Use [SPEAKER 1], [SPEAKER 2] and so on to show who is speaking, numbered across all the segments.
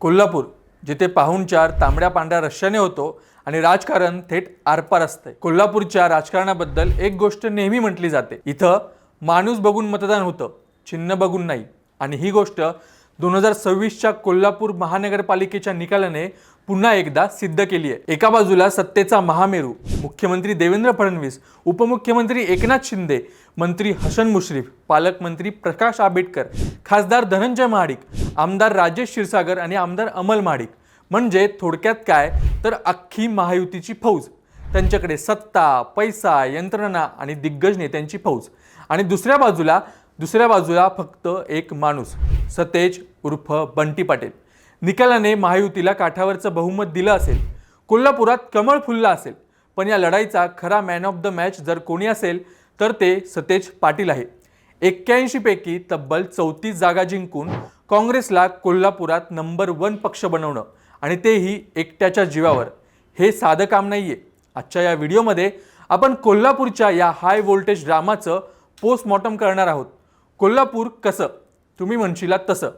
[SPEAKER 1] कोल्हापूर जिथे पाहुणचार तांबड्या पांढऱ्या रश्याने होतो आणि राजकारण थेट आरपार असते कोल्हापूरच्या राजकारणाबद्दल एक गोष्ट नेहमी म्हटली जाते. इथं माणूस बघून मतदान होतं चिन्ह बघून नाही. आणि ही गोष्ट दोन हजार सव्वीसच्या कोल्हापूर महानगरपालिकेच्या निकालाने पुन्हा एकदा सिद्ध केली आहे एका बाजूला सत्तेचा महामेरू मुख्यमंत्री देवेंद्र फडणवीस उपमुख्यमंत्री एकनाथ शिंदे मंत्री हसन मुश्रीफ पालकमंत्री प्रकाश आंबेडकर खासदार धनंजय महाडिक आमदार राजेश क्षीरसागर आणि आमदार अमल महाडिक. म्हणजे थोडक्यात काय? तर अख्खी महायुतीची फौज. त्यांच्याकडे सत्ता पैसा यंत्रणा आणि दिग्गज नेत्यांची फौज. आणि दुसऱ्या बाजूला दुसऱ्या बाजूला फक्त एक माणूस सतेज उर्फ बंटी पाटील. निकालाने महायुतीला काठावरचं बहुमत दिलं असेल. कोल्हापुरात कमळ फुललं असेल. पण या लढाईचा खरा मॅन ऑफ द मॅच जर कोणी असेल तर ते सतेज पाटील आहे. एक्क्याऐंशीपैकी तब्बल चौतीस जागा जिंकून काँग्रेसला कोल्हापुरात नंबर वन पक्ष बनवणं आणि तेही एकट्याच्या जीवावर. हे साधं काम नाही आहे आजच्या या व्हिडिओमध्ये आपण कोल्हापूरच्या या हाय व्होल्टेज ड्रामाचं पोस्टमॉर्टम करणार आहोत. कोल्हापूर कसं? तुम्ही म्हणशीला तसं.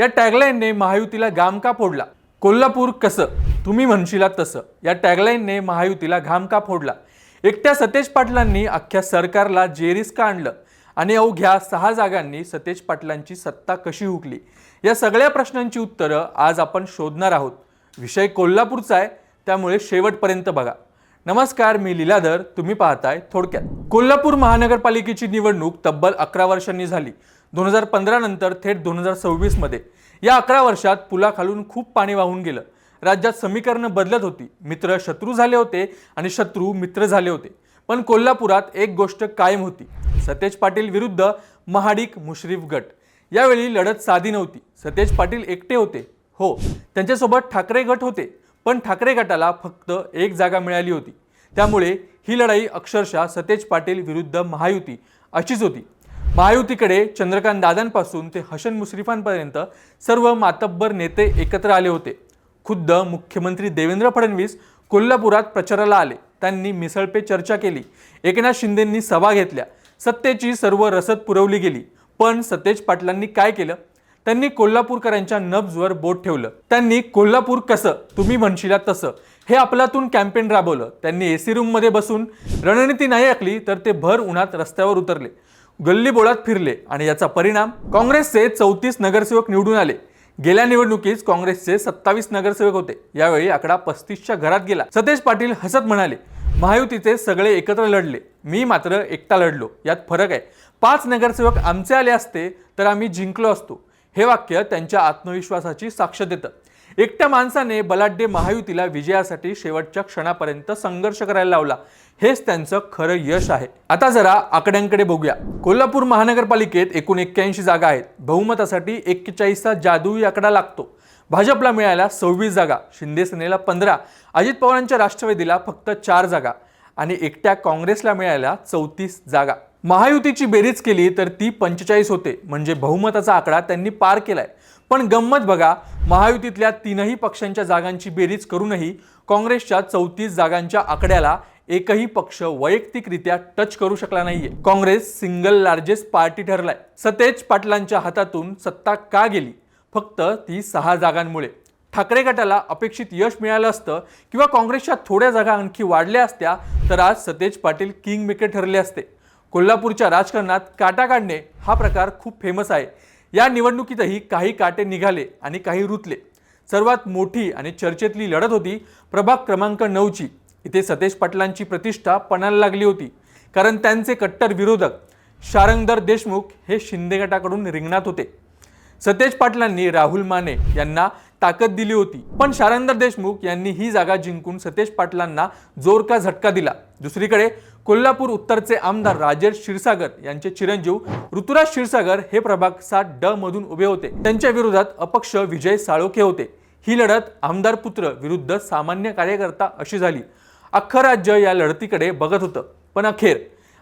[SPEAKER 1] या टॅगलाईनने महायुतीला घाम का फोडला? कोल्हापूर कसं? तुम्ही म्हणशीला तसं. या टॅगलाईनने महायुतीला घाम का फोडला? एकट्या सतेज पाटलांनी अख्ख्या सरकारला जेरीस का आणलं? आणि अवघ्या सहा जागांनी सतेज पाटलांची सत्ता कशी हुकली? या सगळ्या प्रश्नांची उत्तरं आज आपण शोधणार आहोत. विषय कोल्हापूरचा आहे त्यामुळे शेवटपर्यंत बघा. नमस्कार मी लीलाधर. तुम्ही पाहताय थोडक्यात. कोल्हापूर महानगरपालिकेची निवडणूक तब्बल अकरा वर्षांनी झाली. दोन हजार पंधरानंतर थेट दोन हजार सव्वीसमध्ये. या अकरा वर्षात पुलाखालून खूप पाणी वाहून गेलं. राज्यात समीकरणं बदलत होती. मित्र शत्रू झाले होते आणि शत्रू मित्र झाले होते. पण कोल्हापुरात एक गोष्ट कायम होती. सतेज पाटील विरुद्ध महाडिक मुश्रीफ गट. यावेळी लढत साधी नव्हती. सतेज पाटील एकटे होते. हो त्यांच्यासोबत ठाकरे गट होते. पण ठाकरे गटाला फक्त एक जागा मिळाली होती. त्यामुळे ही लढाई अक्षरशः सतेज पाटील विरुद्ध महायुती अशीच होती. महायुतीकडे चंद्रकांत दादांपासून ते हसन मुश्रीफांपर्यंत सर्व मातब्बर नेते एकत्र आले होते. खुद्द मुख्यमंत्री देवेंद्र फडणवीस कोल्हापुरात प्रचाराला आले. त्यांनी मिसळपे चर्चा केली. एकनाथ शिंदेंनी सभा घेतल्या. सत्तेची सर्व रसद पुरवली गेली. पण सतेज पाटलांनी काय केलं? त्यांनी कोल्हापूरकरांच्या नब्जवर बोट ठेवलं. त्यांनी कोल्हापूर कसं तुम्ही म्हणशीला तसं हे आपलातून कॅम्पेन राबवलं. त्यांनी एसी रूममध्ये बसून रणनीती नाही आखली तर ते भर उन्हात रस्त्यावर उतरले. गल्लीबोळात फिरले आणि याचा परिणाम काँग्रेसचे चौतीस नगरसेवक निवडून आले. गेल्या निवडणुकीत काँग्रेसचे सत्तावीस नगरसेवक होते. यावेळी आकडा पस्तीसच्या घरात गेला. सतेज पाटील हसत म्हणाले महायुतीचे सगळे एकत्र लढले. मी मात्र एकटा लढलो. यात फरक आहे. पाच नगरसेवक आमचे आले असते तर आम्ही जिंकलो असतो. हे वाक्य त्यांच्या आत्मविश्वासाची साक्ष देतं. एकट्या माणसाने बलाढ्य महायुतीला विजयासाठी शेवटच्या क्षणापर्यंत संघर्ष करायला लावला. हेच त्यांचं खरं यश आहे. आता जरा आकड्यांकडे बघूया. कोल्हापूर महानगरपालिकेत एकूण एक्क्याऐंशी जागा आहेत. बहुमतासाठी एक्केचाळीसचा जादुई आकडा लागतो. भाजपला मिळाल्या सव्वीस जागा शिंदेसेनेला पंधरा अजित पवारांच्या राष्ट्रवादीला फक्त चार जागा आणि एकट्या काँग्रेसला मिळाल्या चौतीस जागा. महायुतीची बेरीज केली तर ती पंचेचाळीस होते. म्हणजे बहुमताचा आकडा त्यांनी पार केलाय. पण गंमत बघा महायुतीतल्या तीनही पक्षांच्या जागांची बेरीज करूनही काँग्रेसच्या चौतीस जागांच्या आकड्याला एकही पक्ष वैयक्तिकरित्या टच करू शकला नाहीये. काँग्रेस सिंगल लार्जेस्ट पार्टी ठरलाय. सतेज पाटलांच्या हातातून सत्ता का गेली? फक्त ती सहा जागांमुळे. ठाकरे गटाला अपेक्षित यश मिळालं असतं किंवा काँग्रेसच्या थोड्या जागा आणखी वाढल्या असत्या तर आज सतेज पाटील किंग मेकर ठरले असते. कोल्हापूरच्या राजकारणात काटा काढणे हा प्रकार खूप फेमस आहे. या निवडणुकीतही काही काटे निघाले आणि काही रुतले. सर्वात मोठी आणि चर्चेतली लढत होती प्रभाग क्रमांक नऊची. इथे सतेज पाटलांची प्रतिष्ठा पणाला लागली होती. कारण त्यांचे कट्टर विरोधक शारंगधर देशमुख हे शिंदे गटाकडून रिंगणात होते. सतेज पाटलांनी राहुल माने यांना ताकद दिली होती. पण शारंदर देशमुख यांनी ही जागा जिंकून सतेज पाटलांना जोर का झटका दिला. दुसरीकडे कोल्हापूर उत्तरचे आमदार राजेश क्षीरसागर यांचे चिरंजीव ऋतुराज क्षीरसागर हे प्रभाग सात ड मधून उभे होते. त्यांच्या विरोधात अपक्ष विजय साळोखे होते. ही लढत आमदार पुत्र विरुद्ध सामान्य कार्यकर्ता अशी झाली. अख्खं राज्य या लढतीकडे बघत होतं. पण अखेर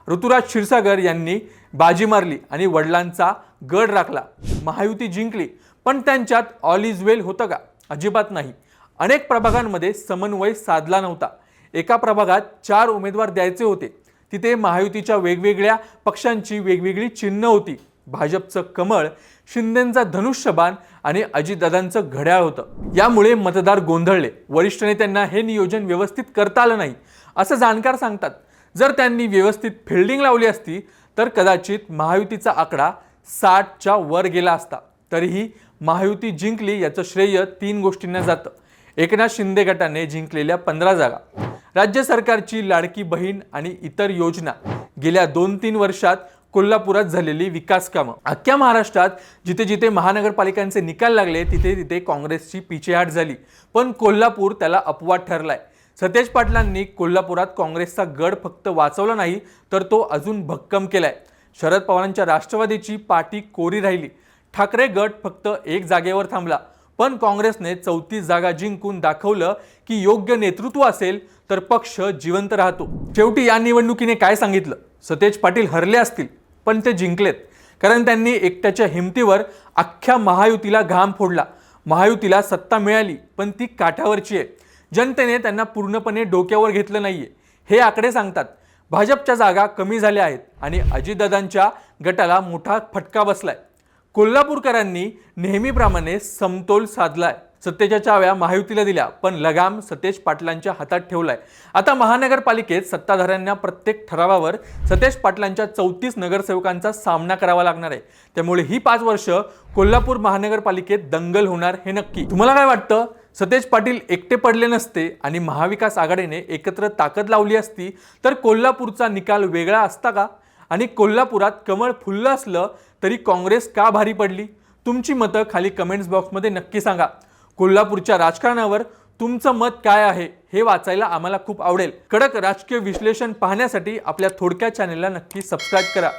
[SPEAKER 1] ऋतुराज क्षीरसागर यांनी बाजी मारली आणि वडिलांचा गड राखला. महायुती जिंकली. पण त्यांच्यात ऑल इज वेल होतं का? अजिबात नाही. अनेक प्रभागांमध्ये समन्वय साधला नव्हता. एका प्रभागात चार उमेदवार द्यायचे होते. तिथे महायुतीच्या वेगवेगळ्या पक्षांची वेगवेगळी चिन्ह होती. भाजपचं कमळ शिंदेचा धनुष्यबाण आणि अजितदादांचं घड्याळ होतं. यामुळे मतदार गोंधळले. वरिष्ठ नेत्यांना हे नियोजन व्यवस्थित करता आलं नाही. असं जाणकार सांगतात. जर त्यांनी व्यवस्थित फिल्डिंग लावली असती तर कदाचित महायुतीचा आकडा साठच्या वर गेला असता. तरीही महायुती जिंकली याचं श्रेय तीन गोष्टींना जातं. एकनाथ शिंदे गटाने जिंकलेल्या पंधरा जागा. राज्य सरकारची लाडकी बहीण आणि इतर योजना. गेल्या दोन तीन वर्षात कोल्हापुरात झालेली विकास कामं. अख्ख्या महाराष्ट्रात जिथे जिथे महानगरपालिकांचे निकाल लागले तिथे तिथे काँग्रेसची पिछेहाट झाली. पण कोल्हापूर त्याला अपवाद ठरलाय. सतेज पाटलांनी कोल्हापुरात काँग्रेसचा गड फक्त वाचवला नाही तर तो अजून भक्कम केलाय. शरद पवारांच्या राष्ट्रवादीची पाठी कोरी राहिली. ठाकरे गट फक्त एक जागेवर थांबला पण काँग्रेसने चौतीस जागा जिंकून दाखवलं की योग्य नेतृत्व असेल तर पक्ष जिवंत राहतो. शेवटी या निवडणुकीने काय सांगितलं? सतेज पाटील हरले असतील पण ते जिंकलेत. कारण त्यांनी एकट्याच्या हिमतीवर अख्ख्या महायुतीला घाम फोडला. महायुतीला सत्ता मिळाली पण ती काठावरची आहे. जनतेने त्यांना पूर्णपणे डोक्यावर घेतलं नाहीये. हे आकडे सांगतात भाजपच्या जागा कमी झाल्या आहेत आणि अजितदादांच्या गटाला मोठा फटका बसलाय. कोल्हापूरकरांनी नेहमीप्रमाणे समतोल साधलाय. सत्तेच्या चाव्या महायुतीला दिल्या पण लगाम सतेज पाटलांच्या हातात ठेवलाय. आता महानगरपालिकेत सत्ताधाऱ्यांना प्रत्येक ठरावावर सतेज पाटलांच्या चौतीस नगरसेवकांचा सामना करावा लागणार आहे. त्यामुळे ही पाच वर्ष कोल्हापूर महानगरपालिकेत दंगल होणार हे नक्की. तुम्हाला काय वाटतं? सतेज पाटील एकटे पडले नसते आणि महाविकास आघाडीने एकत्र ताकद लावली असती तर कोल्हापूरचा निकाल वेगळा असता का? आणि कोल्हापुरात कमळ फुललं असलं तरी काँग्रेस का भारी पडली? तुमची मतं खाली कमेंट्स बॉक्समध्ये नक्की सांगा. कोल्हापूरच्या राजकारणावर तुमचं मत काय आहे हे वाचायला आम्हाला खूप आवडेल. कडक राजकीय विश्लेषण पाहण्यासाठी आपल्या थोडक्या चॅनेलला नक्की सबस्क्राईब करा.